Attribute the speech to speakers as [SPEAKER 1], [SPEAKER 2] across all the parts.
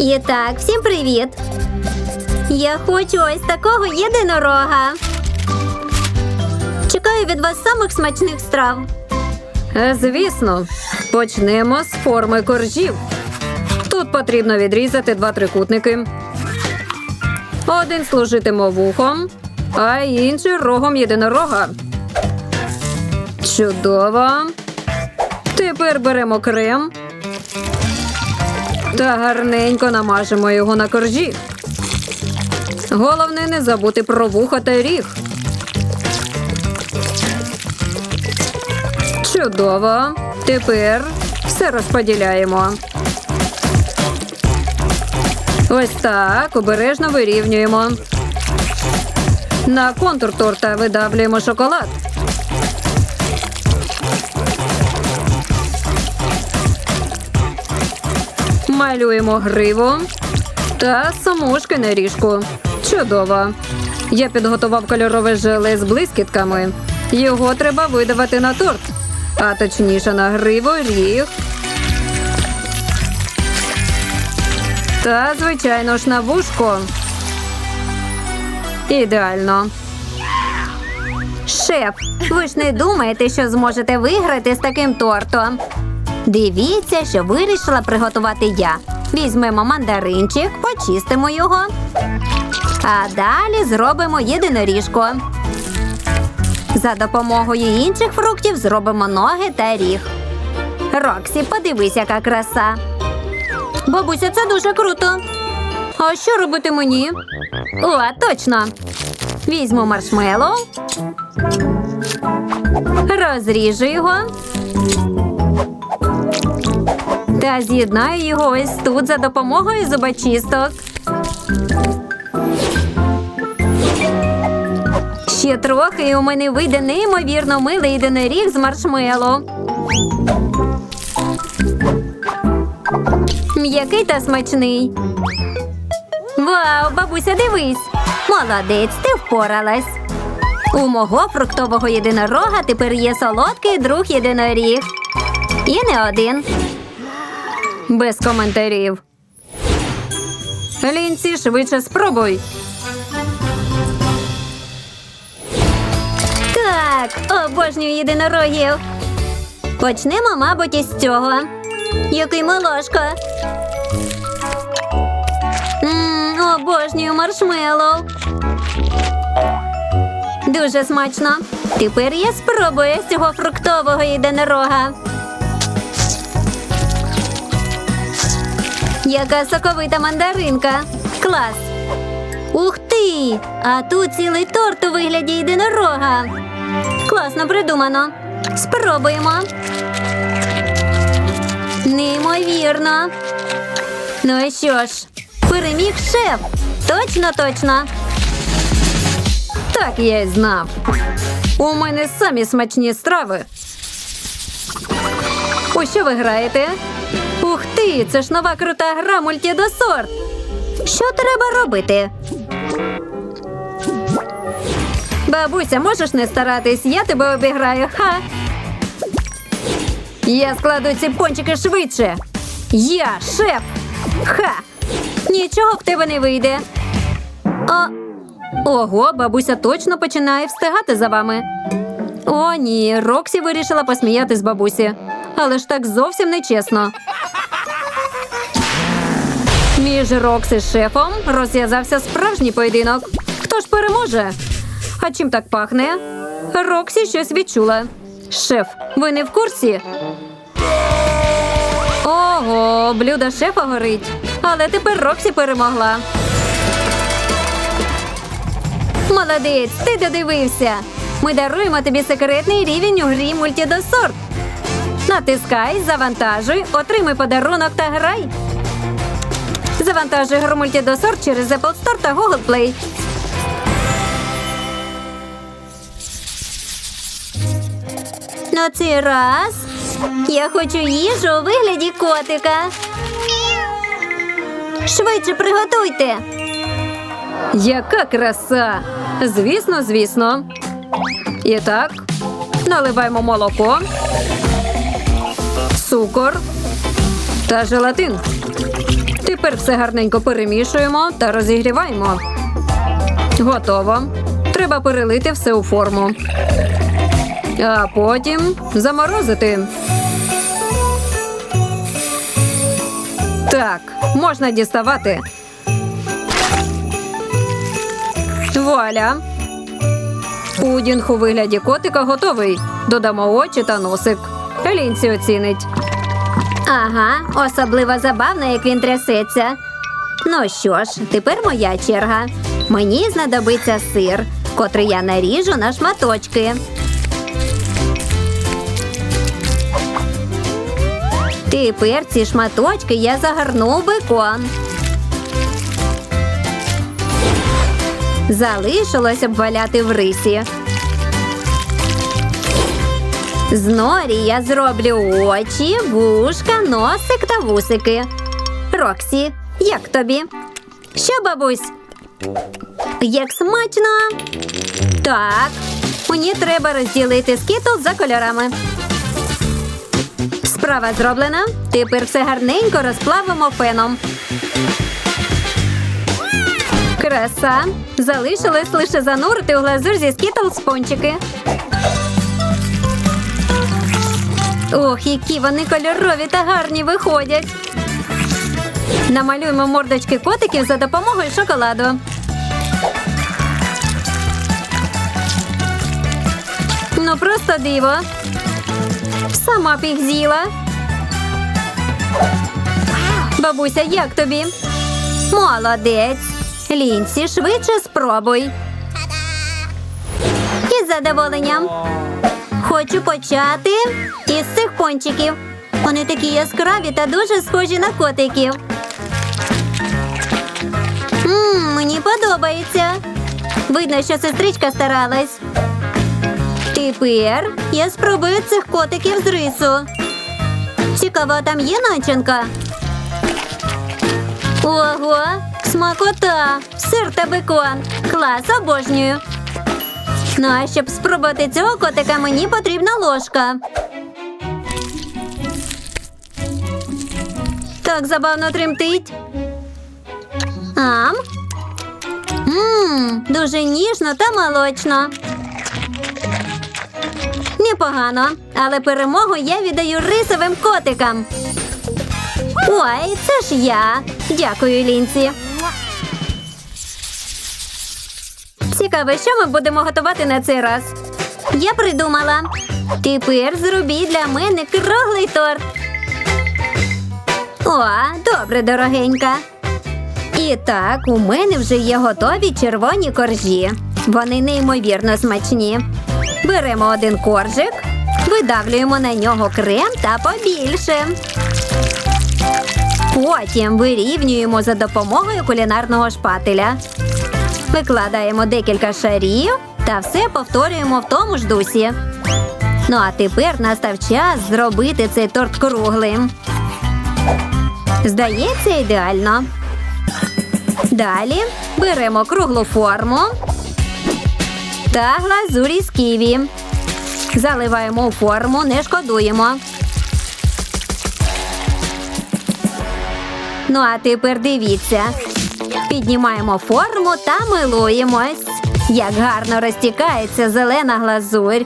[SPEAKER 1] І так, всім привіт! Я хочу ось такого єдинорога. Чекаю від вас самих смачних страв.
[SPEAKER 2] Е, Звісно, почнемо з форми коржів. Тут потрібно відрізати два трикутники. Один служитиме вухом, а інший рогом єдинорога. Чудово. Тепер беремо крем та гарненько намажемо його на коржі. Головне не забути про вуха та ріг. Чудово. Тепер все розподіляємо. Ось так обережно вирівнюємо. На контур торта видавлюємо шоколад. Малюємо гриву та самушки на ріжку. Чудово. Я підготував кольорове желе з блискітками. Його треба видавати на торт, а точніше на гриву ріг. Та, звичайно ж, на вушко. Ідеально.
[SPEAKER 1] Шеф, ви ж не думаєте, що зможете виграти з таким тортом? Дивіться, що вирішила приготувати я. Візьмемо мандаринчик, почистимо його. А далі зробимо єдиноріжку. За допомогою інших фруктів зробимо ноги та ріг. Роксі, подивись, яка краса. Бабуся, це дуже круто.
[SPEAKER 2] А що робити мені?
[SPEAKER 1] О, точно. Візьму маршмеллоу. Розріжу його. Та з'єднаю його ось тут за допомогою зубочисток. Ще трохи і у мене вийде неймовірно милий єдиноріг з маршмеллоу. М'який та смачний. Вау, бабуся, дивись! Молодець, ти впоралась. У мого фруктового єдинорога тепер є солодкий друг єдиноріг. І не один.
[SPEAKER 2] Без коментарів. Лінці, швидше спробуй.
[SPEAKER 1] Так, обожнюю єдинорогів. Почнемо, мабуть, із цього. Який милошка. Обожнюю маршмеллоу. Дуже смачно. Тепер я спробую з цього фруктового єдинорога. Яка соковита мандаринка. Клас. Ух ти! А тут цілий торт у вигляді єдинорога. Класно придумано. Спробуємо. Неймовірно. Ну і що ж, переміг шеф. Точно, точно.
[SPEAKER 2] Так я й знав. У мене самі смачні страви. У що ви граєте? Ух ти, це ж нова крута гра мультідосорт.
[SPEAKER 1] Що треба робити?
[SPEAKER 2] Бабуся, можеш не старатись, я тебе обіграю. Ха. Я складу ці пончики швидше. Я шеф. Ха. Нічого в тебе не вийде. О, ого, бабуся точно починає встигати за вами. О, ні, Роксі вирішила посміяти з бабусі. Але ж так зовсім не чесно. Між Роксі і шефом розв'язався справжній поєдинок. Хто ж переможе? А чим так пахне? Роксі щось відчула. Шеф, ви не в курсі? Ого, блюдо шефа горить. Але тепер Роксі перемогла. Молодець, ти додивився. Ми даруємо тобі секретний рівень у грі мультідосорт. Натискай, завантажуй, отримай подарунок та грай. Завантажуй гру мультідосорт через Apple Store та Google Play.
[SPEAKER 1] На цей раз я хочу їжу у вигляді котика. Швидше приготуйте.
[SPEAKER 2] Яка краса! Звісно, звісно. І так, наливаємо молоко, цукор та желатин. Тепер все гарненько перемішуємо та розігріваємо. Готово. Треба перелити все у форму. А потім заморозити. Так, можна діставати. Вуаля. Пудінг у вигляді котика готовий. Додамо очі та носик. Лінці оцінить.
[SPEAKER 1] Ага, особливо забавно, як він трясеться. Ну що ж, тепер моя черга. Мені знадобиться сир, котрий я наріжу на шматочки. Тепер ці шматочки я загорну в бекон. Залишилось обваляти в рисі. З норі я зроблю очі, вушка, носик та вусики. Роксі, як тобі? Що, бабусь? Як смачно. Так, мені треба розділити скітл за кольорами. Справа зроблена. Тепер все гарненько розплавимо феном. Краса. Залишилось лише занурити у глазур зі скітл спончики. Ох, які вони кольорові та гарні виходять. Намалюємо мордочки котиків за допомогою шоколаду. Ну просто диво. Сама б їх з'їла. Бабуся, як тобі? Молодець. Лінсі, швидше спробуй. Із задоволенням. Хочу почати із цих пончиків. Вони такі яскраві та дуже схожі на котиків. Мм, мені подобається. Видно, що сестричка старалась. Тепер я спробую цих котиків з рису. Цікаво, там є начинка. Ого, смакота, сир та бекон. Клас, обожнюю. Ну, а щоб спробувати цього котика, мені потрібна ложка. Так забавно тремтить. Ам. Мм, дуже ніжно та молочно. Непогано, але перемогу я віддаю рисовим котикам. Ой, це ж я. Дякую, Лінці. Цікаво, що ми будемо готувати на цей раз. Я придумала. Тепер зробіть для мене круглий торт. О, добре, дорогенька. І так, у мене вже є готові червоні коржі. Вони неймовірно смачні. Беремо один коржик, видавлюємо на нього крем та побільше. Потім вирівнюємо за допомогою кулінарного шпателя. Викладаємо декілька шарів та все повторюємо в тому ж дусі. Ну а тепер настав час зробити цей торт круглим. Здається, ідеально. Далі беремо круглу форму та глазурі з ківі. Заливаємо у форму, не шкодуємо. Ну а тепер дивіться. Піднімаємо форму та милуємось. Як гарно розтікається зелена глазурь.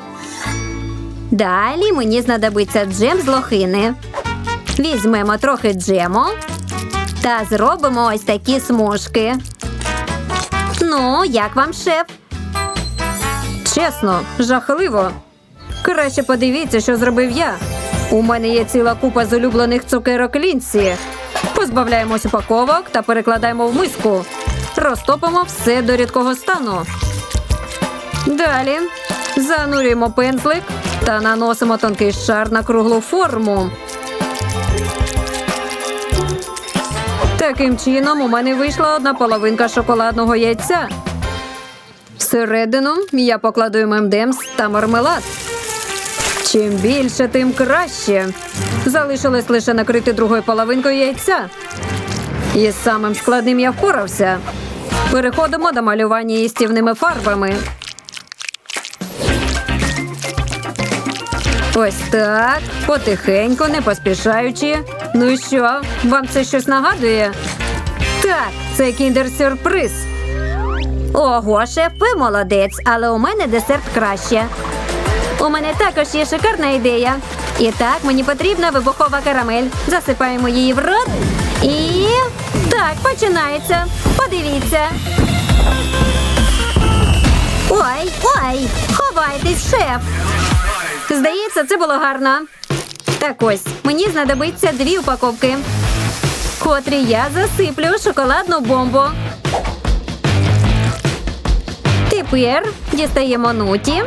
[SPEAKER 1] Далі мені знадобиться джем з лохини. Візьмемо трохи джему та зробимо ось такі смужки. Ну, як вам шеф?
[SPEAKER 2] Чесно, жахливо. Краще подивіться, що зробив я. У мене є ціла купа з улюблених цукерок лінці. Позбавляємось упаковок та перекладаємо в миску. Розтопимо все до рідкого стану. Далі занурюємо пензлик та наносимо тонкий шар на круглу форму. Таким чином у мене вийшла одна половинка шоколадного яйця. Всередину я покладу ММДМС та мармелад. Чим більше, тим краще. Залишилось лише накрити другою половинкою яйця. І з самим складним я впорався. Переходимо до малювання їстівними фарбами. Ось так, потихеньку, не поспішаючи. Ну і що, вам це щось нагадує? Так, це кіндер-сюрприз.
[SPEAKER 1] Ого, шеф, ви молодець, але у мене десерт краще.
[SPEAKER 2] У мене також є шикарна ідея. І так, мені потрібна вибухова карамель. Засипаємо її в рот. І так, починається. Подивіться.
[SPEAKER 1] Ой, ой, ховайтесь, шеф.
[SPEAKER 2] Здається, це було гарно. Так ось, мені знадобиться дві упаковки, котрі я засиплю шоколадну бомбу. Тепер дістаємо нуті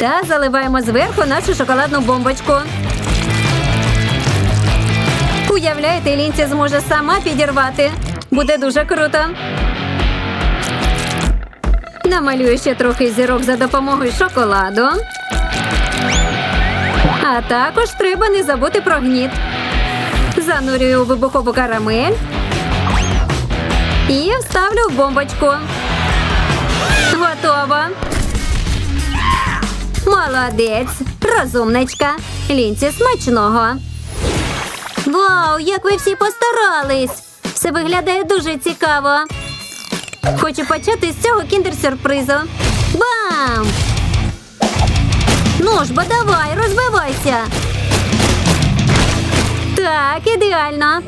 [SPEAKER 2] та заливаємо зверху нашу шоколадну бомбочку. Уявляєте, Лінці зможе сама підірвати. Буде дуже круто. Намалюю ще трохи зірок за допомогою шоколаду. А також треба не забути про гніт. Занурюю у вибухову карамель і вставлю в бомбочку. Готово.
[SPEAKER 1] Молодець, розумничка. Лінці смачного. Вау, як ви всі постарались! Все виглядає дуже цікаво. Хочу почати з цього кіндер-сюрпризу. Бам! Ну ж, бо давай, розбивайся.
[SPEAKER 2] Так, ідеально.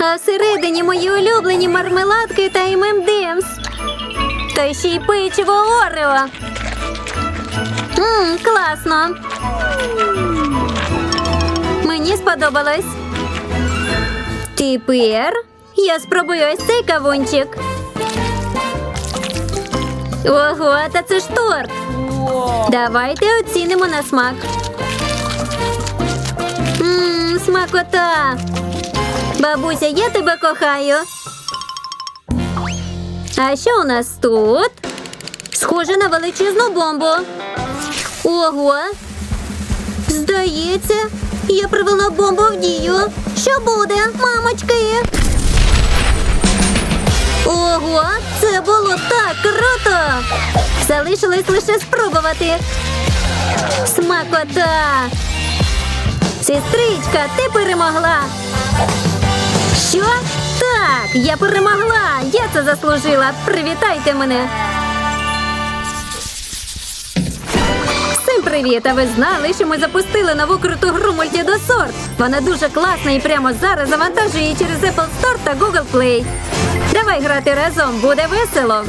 [SPEAKER 2] А всередині мої улюблені мармеладки та ММДМС. Та ще й печиво Орео. Мм, класно. Мені сподобалось. Тепер я спробую ось цей кавунчик. Ого, та це ж торт. Давайте оцінимо на смак. Мм, смакота. Бабуся, я тебе кохаю. А що у нас тут? Схоже на величезну бомбу. Ого. Здається, я привела бомбу в дію. Що буде, мамочки? Ого, це було так круто! Залишилось лише спробувати. Смакота! Сестричка, ти перемогла. Що? Так, я перемогла. Я це заслужила. Привітайте мене. Привіт! А ви знали, що ми запустили нову круту гру Мультідосор? Вона дуже класна і прямо зараз завантажує через Apple Store та Google Play. Давай грати разом, буде весело.